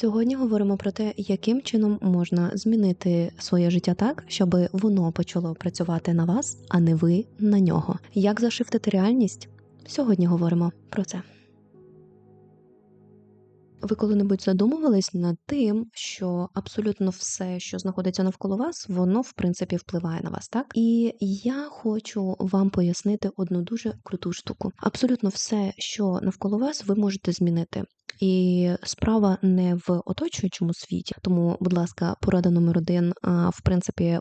Сьогодні говоримо про те, яким чином можна змінити своє життя так, щоб воно почало працювати на вас, а не ви на нього. Як зашифтити реальність? Сьогодні говоримо про це. Ви коли-небудь задумувались над тим, що абсолютно все, що знаходиться навколо вас, воно в принципі впливає на вас, так? І я хочу вам пояснити одну дуже круту штуку. Абсолютно все, що навколо вас, ви можете змінити. І справа не в оточуючому світі, тому, будь ласка, порада номер один, в принципі.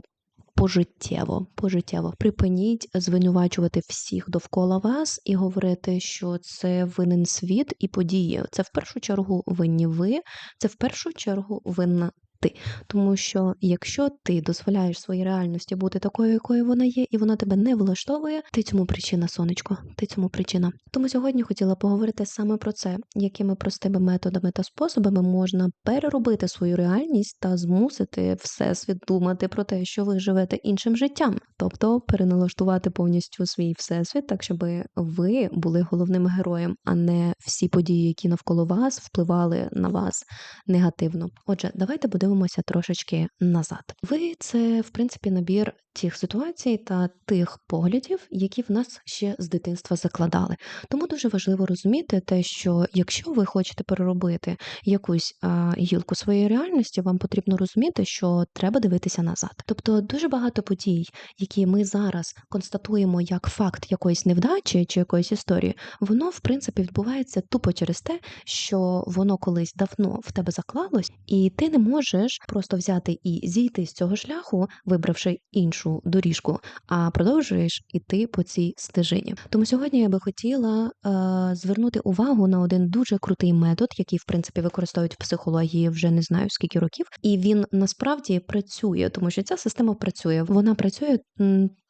Пожиттєво, пожиттєво припиніть звинувачувати всіх довкола вас і говорити, що це винен світ і події. Це в першу чергу винні ви, це в першу чергу винна ти. Тому що якщо ти дозволяєш своїй реальності бути такою, якою вона є, і вона тебе не влаштовує, ти цьому причина, сонечко, ти цьому причина. Тому сьогодні хотіла поговорити саме про це, якими простими методами та способами можна переробити свою реальність та змусити всесвіт думати про те, що ви живете іншим життям, тобто переналаштувати повністю свій всесвіт, так щоб ви були головним героєм, а не всі події, які навколо вас впливали на вас негативно. Отже, давайте подивимося трошечки назад. Ви це, в принципі, набір тих ситуацій та тих поглядів, які в нас ще з дитинства закладали. Тому дуже важливо розуміти те, що якщо ви хочете переробити якусь гілку своєї реальності, вам потрібно розуміти, що треба дивитися назад. Тобто дуже багато подій, які ми зараз констатуємо як факт якоїсь невдачі чи якоїсь історії, воно в принципі відбувається тупо через те, що воно колись давно в тебе заклалось, і ти не можеш просто взяти і зійти з цього шляху, вибравши іншу доріжку, а продовжуєш іти по цій стежині. Тому сьогодні я би хотіла е, звернути увагу на один дуже крутий метод, який в принципі використовують в психології вже не знаю скільки років, і він насправді працює, тому що ця система працює. Вона працює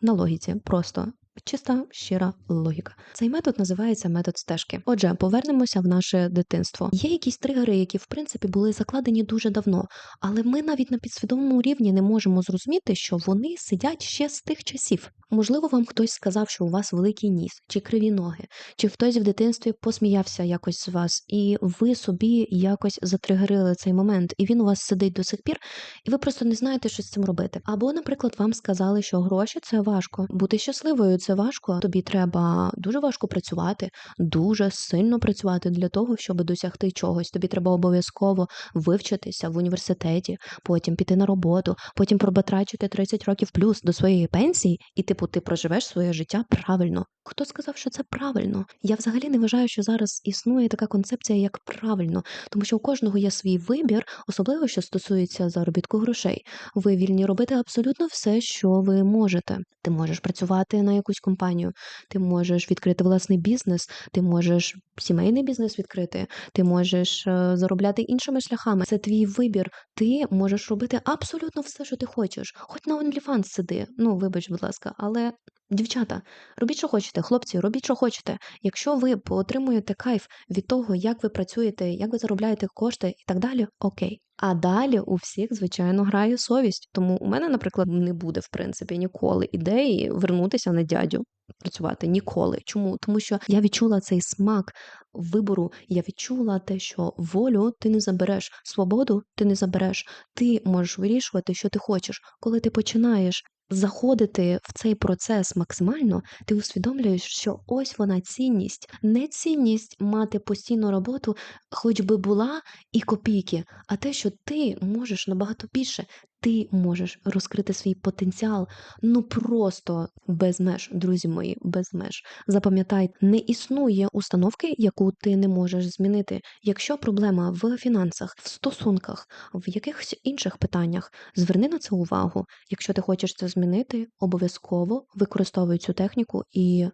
на логіці просто. Чиста щира логіка. Цей метод називається метод стежки. Отже, повернемося в наше дитинство. Є якісь тригери, які в принципі були закладені дуже давно, але ми навіть на підсвідомому рівні не можемо зрозуміти, що вони сидять ще з тих часів. Можливо, вам хтось сказав, що у вас великий ніс, чи криві ноги, чи хтось в дитинстві посміявся якось з вас, і ви собі якось затригерили цей момент, і він у вас сидить до сих пір, і ви просто не знаєте, що з цим робити. Або, наприклад, вам сказали, що гроші це важко, бути щасливою це важко. Тобі треба дуже важко працювати, дуже сильно працювати для того, щоб досягти чогось. Тобі треба обов'язково вивчитися в університеті, потім піти на роботу, потім пробатрачити 30 років плюс до своєї пенсії, і типу ти проживеш своє життя правильно. Хто сказав, що це правильно? Я взагалі не вважаю, що зараз існує така концепція, як правильно, тому що у кожного є свій вибір, особливо що стосується заробітку грошей. Ви вільні робити абсолютно все, що ви можете. Ти можеш працювати на якусь компанію, ти можеш відкрити власний бізнес, ти можеш сімейний бізнес відкрити, ти можеш е, заробляти іншими шляхами. Це твій вибір. Ти можеш робити абсолютно все, що ти хочеш. Хоч на OnlyFans сиди. Ну, вибач, будь ласка, але. Дівчата, робіть, що хочете, хлопці, робіть, що хочете. Якщо ви отримуєте кайф від того, як ви працюєте, як ви заробляєте кошти і так далі, окей. А далі у всіх, звичайно, грає совість. Тому у мене, наприклад, не буде, в принципі, ніколи ідеї вернутися на дядю працювати. Ніколи. Чому? Тому що я відчула цей смак вибору, я відчула те, що волю ти не забереш, свободу ти не забереш. Ти можеш вирішувати, що ти хочеш. Коли ти починаєш заходити в цей процес максимально, ти усвідомлюєш, що ось вона цінність, не цінність мати постійну роботу, хоч би була і копійки, а те, що ти можеш набагато більше. Ти можеш розкрити свій потенціал ну просто без меж, друзі мої, без меж. Запам'ятай, не існує установки, яку ти не можеш змінити. Якщо проблема в фінансах, в стосунках, в якихось інших питаннях, зверни на це увагу. Якщо ти хочеш це змінити, обов'язково використовуй цю техніку і.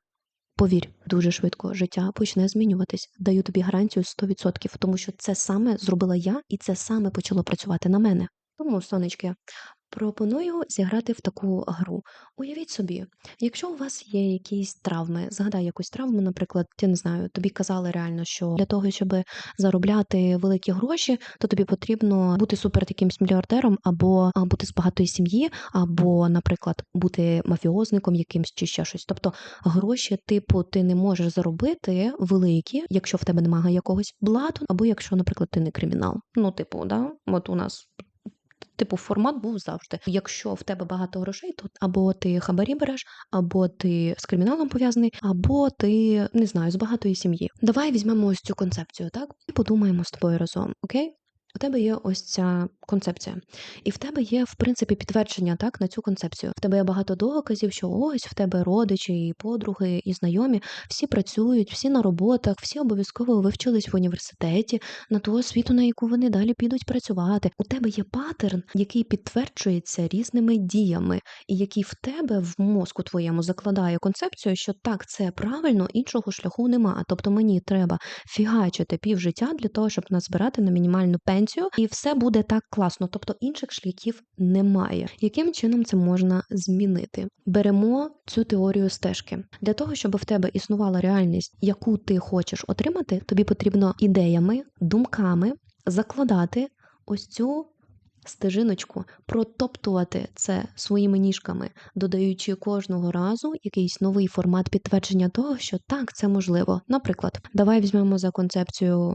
Повір, дуже швидко життя почне змінюватись. Даю тобі гарантію 100%, тому що це саме зробила я, і це саме почало працювати на мене. Тому, сонечки, Пропоную зіграти в таку гру. Уявіть собі, якщо у вас є якісь травми, згадай якусь травму, наприклад, я не знаю, тобі казали реально, що для того, щоб заробляти великі гроші, то тобі потрібно бути супер якимсь мільярдером, або бути з багатої сім'ї, або, наприклад, бути мафіозником якимсь чи ще щось. Тобто гроші, типу, ти не можеш заробити великі, якщо в тебе немає якогось блату, або якщо, наприклад, ти не кримінал. Ну, типу, да, от у нас Типу, формат був завжди. Якщо в тебе багато грошей, то або ти хабарі береш, або ти з криміналом пов'язаний, або ти не знаю, з багатої сім'ї. Давай візьмемо ось цю концепцію, так і подумаємо з тобою разом, окей? У тебе є ось ця концепція, і в тебе є в принципі підтвердження так на цю концепцію. В тебе є багато доказів, що ось в тебе родичі, і подруги, і знайомі всі працюють, всі на роботах, всі обов'язково вивчились в університеті на ту освіту, на яку вони далі підуть працювати. У тебе є паттерн, який підтверджується різними діями, і який в тебе в мозку твоєму закладає концепцію, що так, це правильно, іншого шляху нема. Тобто мені треба фігачити півжиття для того, щоб назбирати на мінімальну пенсію, і все буде так класно. Тобто інших шляхів немає. Яким чином це можна змінити? Беремо цю теорію стежки для того, щоб в тебе існувала реальність, яку ти хочеш отримати, тобі потрібно ідеями, думками закладати ось цю. Стежиночку протоптувати це своїми ніжками, додаючи кожного разу якийсь новий формат підтвердження того, що так, це можливо. Наприклад, давай візьмемо за концепцію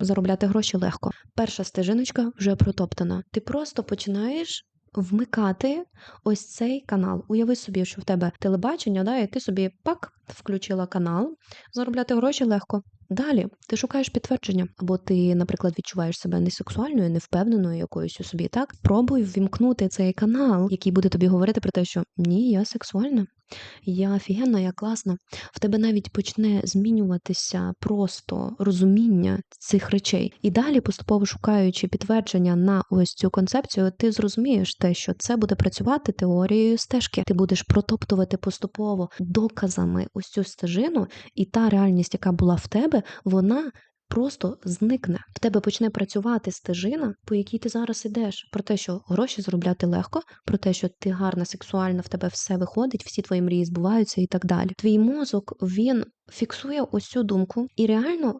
заробляти гроші легко. Перша стежиночка вже протоптана. Ти просто починаєш. Вмикати ось цей канал. Уяви собі, що в тебе телебачення, да, і ти собі пак включила канал, заробляти гроші легко. Далі ти шукаєш підтвердження, або ти, наприклад, відчуваєш себе несексуальною, невпевненою якоюсь у собі. Так пробуй ввімкнути цей канал, який буде тобі говорити про те, що ні, я сексуальна, я офігенна, я класна. В тебе навіть почне змінюватися просто розуміння цих речей. І далі, поступово шукаючи підтвердження на ось цю концепцію, ти зрозумієш те, що це буде працювати теорією стежки. Ти будеш протоптувати поступово доказами ось цю стежину, і та реальність, яка була в тебе, вона. Просто зникне. В тебе почне працювати стежина, по якій ти зараз ідеш. Про те, що гроші заробляти легко, про те, що ти гарна, сексуальна, в тебе все виходить, всі твої мрії збуваються і так далі. Твій мозок він фіксує ось цю думку і реально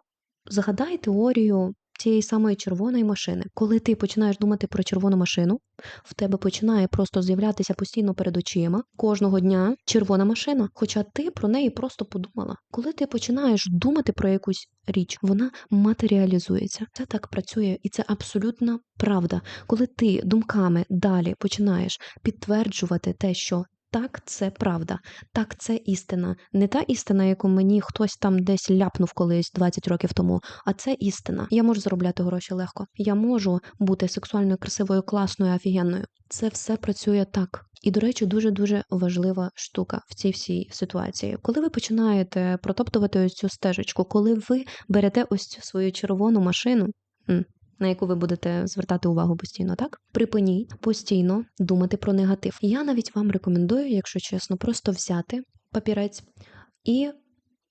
згадай теорію цієї самої червоної машини. Коли ти починаєш думати про червону машину, в тебе починає просто з'являтися постійно перед очима кожного дня червона машина, хоча ти про неї просто подумала. Коли ти починаєш думати про якусь річ, вона матеріалізується. Це так працює, і це абсолютна правда. Коли ти думками далі починаєш підтверджувати те, що так, це правда, так, це істина. Не та істина, яку мені хтось там десь ляпнув колись 20 років тому, а це істина. Я можу заробляти гроші легко. Я можу бути сексуальною, красивою, класною, офігенною. Це все працює так. І, до речі, дуже дуже важлива штука в цій всій ситуації. Коли ви починаєте протоптувати ось цю стежечку, коли ви берете ось цю свою червону машину на яку ви будете звертати увагу постійно, так? Припиніть постійно думати про негатив. Я навіть вам рекомендую, якщо чесно, просто взяти папірець і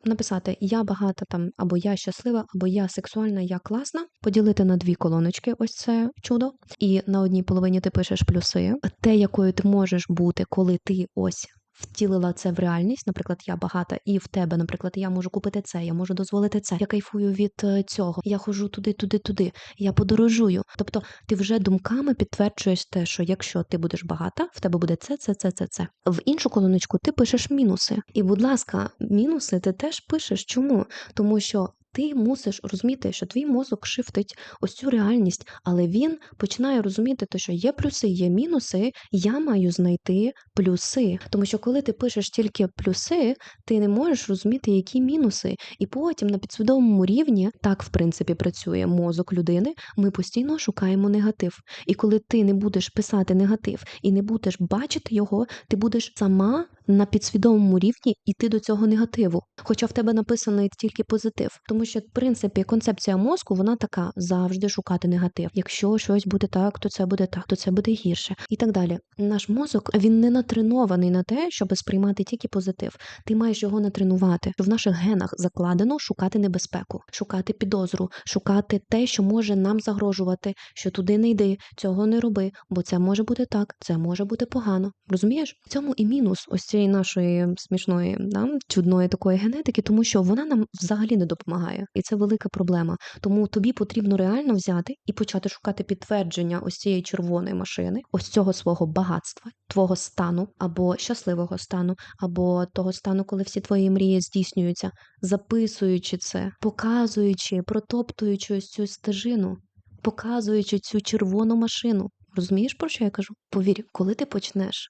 написати Я багата там, або я щаслива, або я сексуальна, я класна. Поділити на дві колоночки, ось це чудо. І на одній половині ти пишеш плюси, те, якою ти можеш бути, коли ти ось втілила це в реальність, наприклад, я багата, і в тебе, наприклад, я можу купити це, я можу дозволити це. Я кайфую від е, цього. Я хожу туди, туди, туди. Я подорожую. Тобто, ти вже думками підтверджуєш те, що якщо ти будеш багата, в тебе буде це, це, це, це, це. В іншу колоночку ти пишеш мінуси. І, будь ласка, мінуси ти теж пишеш. Чому? Тому що ти мусиш розуміти, що твій мозок шифтить ось цю реальність, але він починає розуміти, що є плюси, є мінуси. Я маю знайти плюси. Тому що коли ти пишеш тільки плюси, ти не можеш розуміти, які мінуси. І потім на підсвідомому рівні так в принципі працює мозок людини. Ми постійно шукаємо негатив. І коли ти не будеш писати негатив і не будеш бачити його, ти будеш сама на підсвідомому рівні йти до цього негативу. Хоча в тебе написаний тільки позитив, тому Що, в принципі, концепція мозку вона така: завжди шукати негатив. Якщо щось буде так, то це буде так, то це буде гірше, і так далі. Наш мозок він не натренований на те, щоб сприймати тільки позитив. Ти маєш його натренувати. В наших генах закладено шукати небезпеку, шукати підозру, шукати те, що може нам загрожувати, що туди не йди, цього не роби, бо це може бути так, це може бути погано. Розумієш? В цьому і мінус ось цієї нашої смішної, да, чудної такої генетики, тому що вона нам взагалі не допомагає, і це велика проблема. Тому тобі потрібно реально взяти і почати шукати підтвердження ось цієї червоної машини, ось цього свого багатства, твого стану або щасливого стану, або того стану, коли всі твої мрії здійснюються, записуючи це, показуючи, протоптуючи ось цю стежину, показуючи цю червону машину. Розумієш, про що я кажу? Повір, коли ти почнеш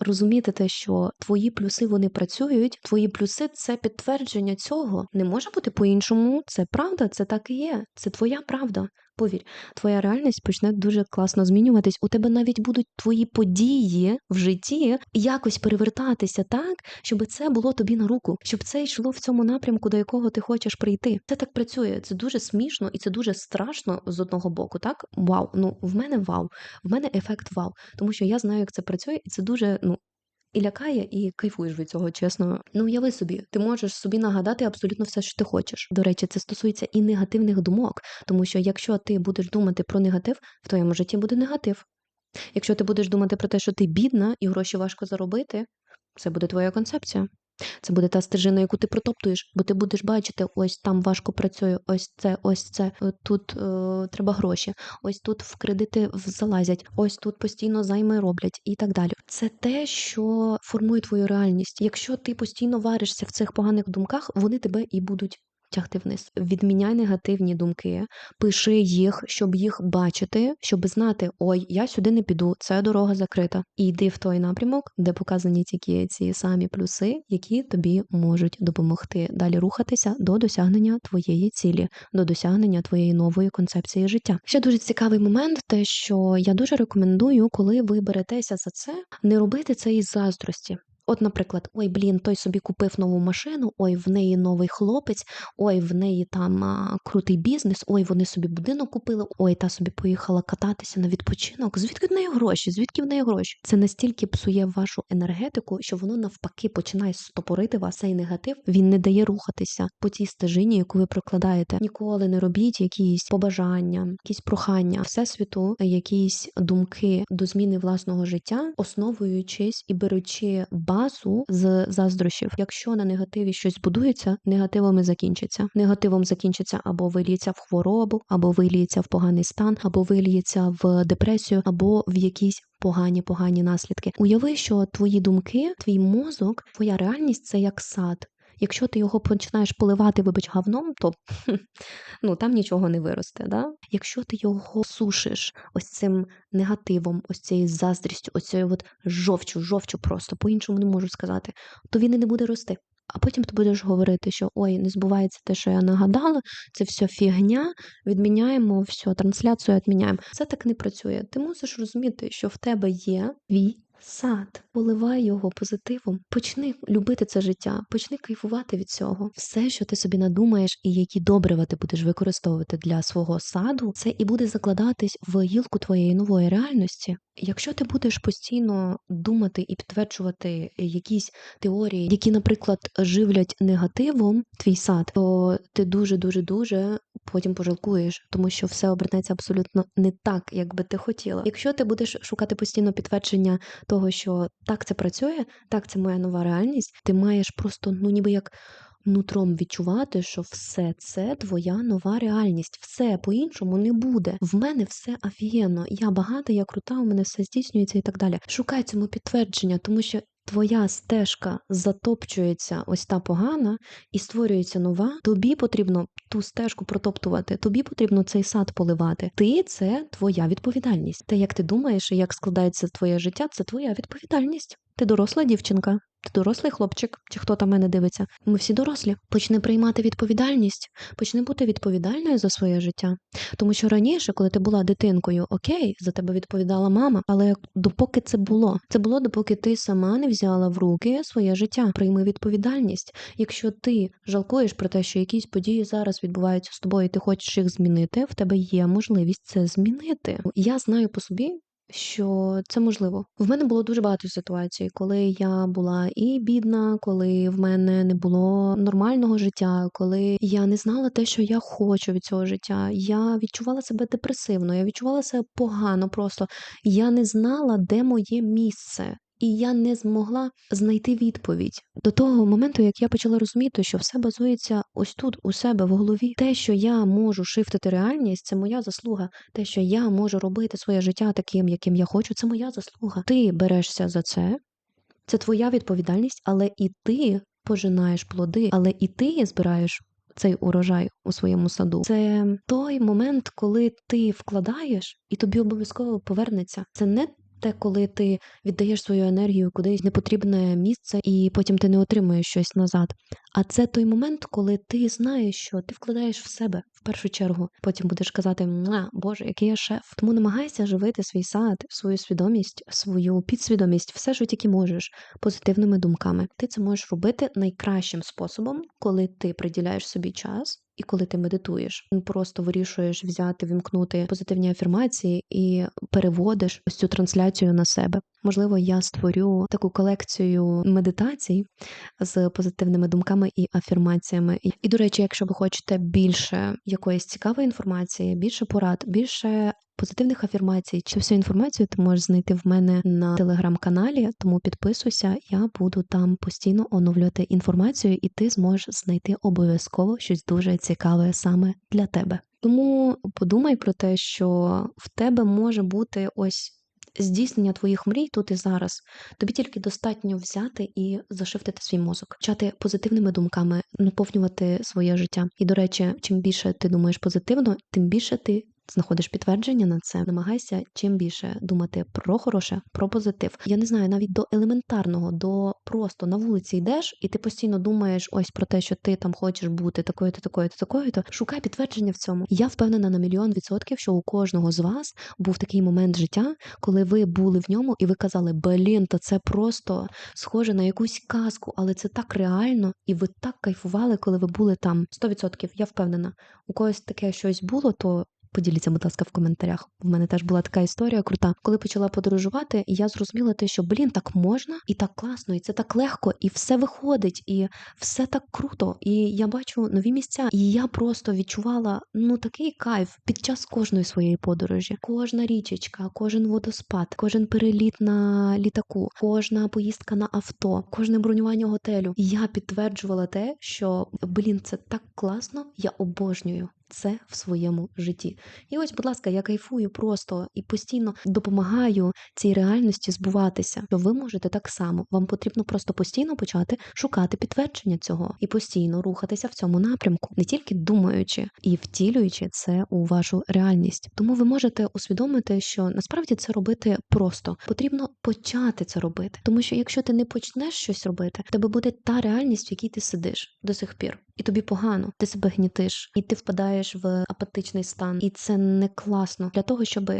розуміти те, що твої плюси вони працюють, твої плюси це підтвердження цього. Не може бути по-іншому. Це правда, це так і є. Це твоя правда. Повір, твоя реальність почне дуже класно змінюватись. У тебе навіть будуть твої події в житті якось перевертатися так, щоб це було тобі на руку, щоб це йшло в цьому напрямку, до якого ти хочеш прийти. Це так працює. Це дуже смішно і це дуже страшно з одного боку. Так, вау. Ну в мене вау, в мене ефект вау, тому що я знаю, як це працює, і це дуже ну і лякає, і кайфуєш від цього, чесно. Ну уяви собі, ти можеш собі нагадати абсолютно все, що ти хочеш. До речі, це стосується і негативних думок, тому що якщо ти будеш думати про негатив, в твоєму житті буде негатив. Якщо ти будеш думати про те, що ти бідна і гроші важко заробити, це буде твоя концепція. Це буде та стежина, яку ти протоптуєш, бо ти будеш бачити, ось там важко працює, ось це, ось це. е, Тут е, треба гроші, ось тут в кредити залазять, ось тут постійно займи роблять і так далі. Це те, що формує твою реальність. Якщо ти постійно варишся в цих поганих думках, вони тебе і будуть. Тягти вниз. Відміняй негативні думки, пиши їх, щоб їх бачити, щоб знати, ой, я сюди не піду, це дорога закрита. І йди в той напрямок, де показані тільки ці самі плюси, які тобі можуть допомогти далі рухатися до досягнення твоєї цілі, до досягнення твоєї нової концепції життя. Ще дуже цікавий момент, те, що я дуже рекомендую, коли ви беретеся за це, не робити це із заздрості. От, наприклад, ой, блін, той собі купив нову машину, ой, в неї новий хлопець, ой, в неї там а, крутий бізнес, ой, вони собі будинок купили, ой, та собі поїхала кататися на відпочинок. Звідки в неї гроші? Звідки в неї гроші? Це настільки псує вашу енергетику, що воно навпаки починає стопорити вас. Цей негатив він не дає рухатися по тій стежині, яку ви прокладаєте. Ніколи не робіть якісь побажання, якісь прохання всесвіту, якісь думки до зміни власного життя, основуючись і беручи базу з заздрощів. Якщо на негативі щось будується, негативом і закінчиться. Негативом закінчиться або виліється в хворобу, або виліється в поганий стан, або виліється в депресію, або в якісь. Погані, погані наслідки. Уяви, що твої думки, твій мозок, твоя реальність це як сад. Якщо ти його починаєш поливати, вибач, говном, то ну там нічого не виросте. Да? Якщо ти його сушиш ось цим негативом, ось цією заздрістю, ось цією от жовчу, жовчу просто, по-іншому не можу сказати, то він і не буде рости. А потім ти будеш говорити, що ой, не збувається те, що я нагадала, це все фігня, відміняємо все, трансляцію відміняємо. Це так не працює. Ти мусиш розуміти, що в тебе є твій сад, поливай його позитивом. Почни любити це життя, почни кайфувати від цього. Все, що ти собі надумаєш, і які добрива ти будеш використовувати для свого саду, це і буде закладатись в гілку твоєї нової реальності. Якщо ти будеш постійно думати і підтверджувати якісь теорії, які, наприклад, живлять негативом твій сад, то ти дуже дуже дуже потім пожалкуєш, тому що все обернеться абсолютно не так, як би ти хотіла. Якщо ти будеш шукати постійно підтвердження того, що так це працює, так це моя нова реальність, ти маєш просто ну ніби як. Нутром відчувати, що все це твоя нова реальність, все по-іншому не буде. В мене все офігенно, я багата, я крута, у мене все здійснюється і так далі. Шукай цьому підтвердження, тому що твоя стежка затопчується, ось та погана, і створюється нова. Тобі потрібно ту стежку протоптувати, тобі потрібно цей сад поливати. Ти це твоя відповідальність. Те, як ти думаєш і як складається твоє життя, це твоя відповідальність. Ти доросла дівчинка. Ти дорослий хлопчик, чи хто там мене дивиться? Ми всі дорослі. Почни приймати відповідальність, почни бути відповідальною за своє життя. Тому що раніше, коли ти була дитинкою, окей, за тебе відповідала мама, але допоки це було, це було допоки ти сама не взяла в руки своє життя. Прийми відповідальність. Якщо ти жалкуєш про те, що якісь події зараз відбуваються з тобою, і ти хочеш їх змінити, в тебе є можливість це змінити. Я знаю по собі. Що це можливо. В мене було дуже багато ситуацій, коли я була і бідна, коли в мене не було нормального життя, коли я не знала те, що я хочу від цього життя. Я відчувала себе депресивно, я відчувала себе погано. Просто я не знала, де моє місце. І я не змогла знайти відповідь до того моменту, як я почала розуміти, що все базується ось тут, у себе в голові. Те, що я можу шифтити реальність, це моя заслуга. Те, що я можу робити своє життя таким, яким я хочу, це моя заслуга. Ти берешся за це, це твоя відповідальність, але і ти пожинаєш плоди, але і ти збираєш. Цей урожай у своєму саду це той момент, коли ти вкладаєш, і тобі обов'язково повернеться. Це не те, коли ти віддаєш свою енергію кудись непотрібне місце, і потім ти не отримуєш щось назад. А це той момент, коли ти знаєш, що ти вкладаєш в себе в першу чергу. Потім будеш казати, «Муа, Боже, який я шеф. Тому намагайся живити свій сад, свою свідомість, свою підсвідомість, все, що тільки можеш, позитивними думками. Ти це можеш робити найкращим способом, коли ти приділяєш собі час. І коли ти медитуєш, просто вирішуєш взяти, вімкнути позитивні афірмації і переводиш ось цю трансляцію на себе. Можливо, я створю таку колекцію медитацій з позитивними думками і афірмаціями. І, до речі, якщо ви хочете більше якоїсь цікавої інформації, більше порад, більше позитивних афірмацій, чи всю інформацію ти можеш знайти в мене на телеграм-каналі, тому підписуйся, я буду там постійно оновлювати інформацію, і ти зможеш знайти обов'язково щось дуже цікаве саме для тебе. Тому подумай про те, що в тебе може бути ось здійснення твоїх мрій тут і зараз. Тобі тільки достатньо взяти і зашифтити свій мозок, почати позитивними думками, наповнювати своє життя. І, до речі, чим більше ти думаєш позитивно, тим більше ти знаходиш підтвердження на це, намагайся чим більше думати про хороше, про позитив. Я не знаю, навіть до елементарного, до просто на вулиці йдеш, і ти постійно думаєш ось про те, що ти там хочеш бути такою-то, такою-то, такою-то. Шукай підтвердження в цьому. Я впевнена на мільйон відсотків, що у кожного з вас був такий момент життя, коли ви були в ньому і ви казали, блін, та це просто схоже на якусь казку, але це так реально, і ви так кайфували, коли ви були там. 100% я впевнена. У когось таке щось було, то Поділіться, будь ласка, в коментарях. У мене теж була така історія крута. Коли почала подорожувати, я зрозуміла те, що блін, так можна, і так класно, і це так легко, і все виходить, і все так круто. І я бачу нові місця. І я просто відчувала ну такий кайф під час кожної своєї подорожі. Кожна річечка, кожен водоспад, кожен переліт на літаку, кожна поїздка на авто, кожне бронювання готелю. Я підтверджувала те, що блін, це так класно, я обожнюю це в своєму житті. І ось, будь ласка, я кайфую просто і постійно допомагаю цій реальності збуватися. Що ви можете так само. Вам потрібно просто постійно почати шукати підтвердження цього і постійно рухатися в цьому напрямку, не тільки думаючи і втілюючи це у вашу реальність. Тому ви можете усвідомити, що насправді це робити просто потрібно почати це робити, тому що якщо ти не почнеш щось робити, в тебе буде та реальність, в якій ти сидиш до сих пір, і тобі погано, ти себе гнітиш, і ти впадаєш в апатичний стан, і це не класно для того, щоб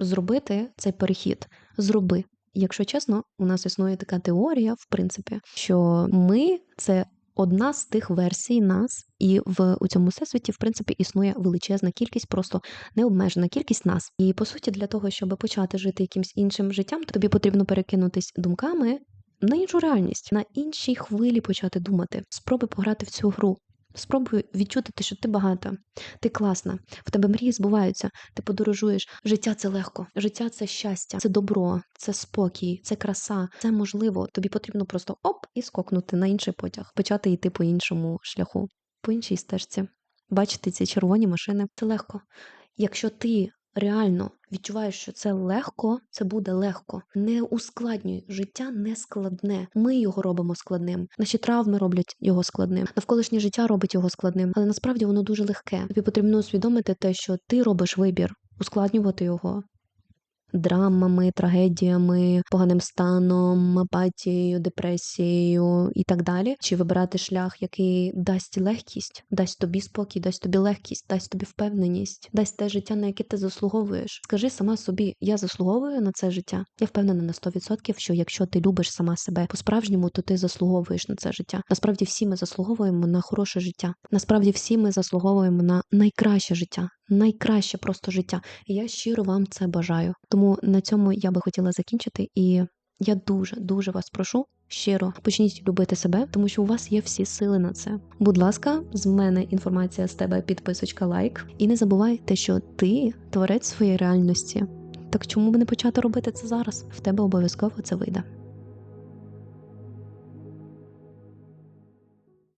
зробити цей перехід. Зроби. Якщо чесно, у нас існує така теорія, в принципі, що ми це. Одна з тих версій нас, і в у цьому всесвіті, в принципі, існує величезна кількість, просто необмежена кількість нас. І по суті, для того, щоб почати жити якимсь іншим життям, тобі потрібно перекинутись думками на іншу реальність, на іншій хвилі почати думати. Спробуй пограти в цю гру. Спробуй відчути, що ти багата, ти класна, в тебе мрії збуваються, ти подорожуєш. Життя це легко, життя це щастя, це добро, це спокій, це краса, це можливо. Тобі потрібно просто оп і скокнути на інший потяг, почати йти по іншому шляху, по іншій стежці. Бачити ці червоні машини це легко. Якщо ти реально відчуваєш, що це легко, це буде легко. Не ускладнюй життя не складне. Ми його робимо складним. Наші травми роблять його складним. Навколишнє життя робить його складним, але насправді воно дуже легке. Тобі потрібно усвідомити те, що ти робиш вибір, ускладнювати його. Драмами, трагедіями, поганим станом, апатією, депресією і так далі, чи вибирати шлях, який дасть легкість, дасть тобі спокій, дасть тобі легкість, дасть тобі впевненість, дасть те життя, на яке ти заслуговуєш. Скажи сама собі, я заслуговую на це життя. Я впевнена на 100%, що якщо ти любиш сама себе по-справжньому, то ти заслуговуєш на це життя. Насправді всі ми заслуговуємо на хороше життя. Насправді всі ми заслуговуємо на найкраще життя, найкраще просто життя. І я щиро вам це бажаю. Тому на цьому я би хотіла закінчити. І я дуже дуже вас прошу. Щиро почніть любити себе, тому що у вас є всі сили на це. Будь ласка, з мене інформація з тебе, підписочка, лайк. І не забувайте, що ти творець своєї реальності. Так чому б не почати робити це зараз? В тебе обов'язково це вийде.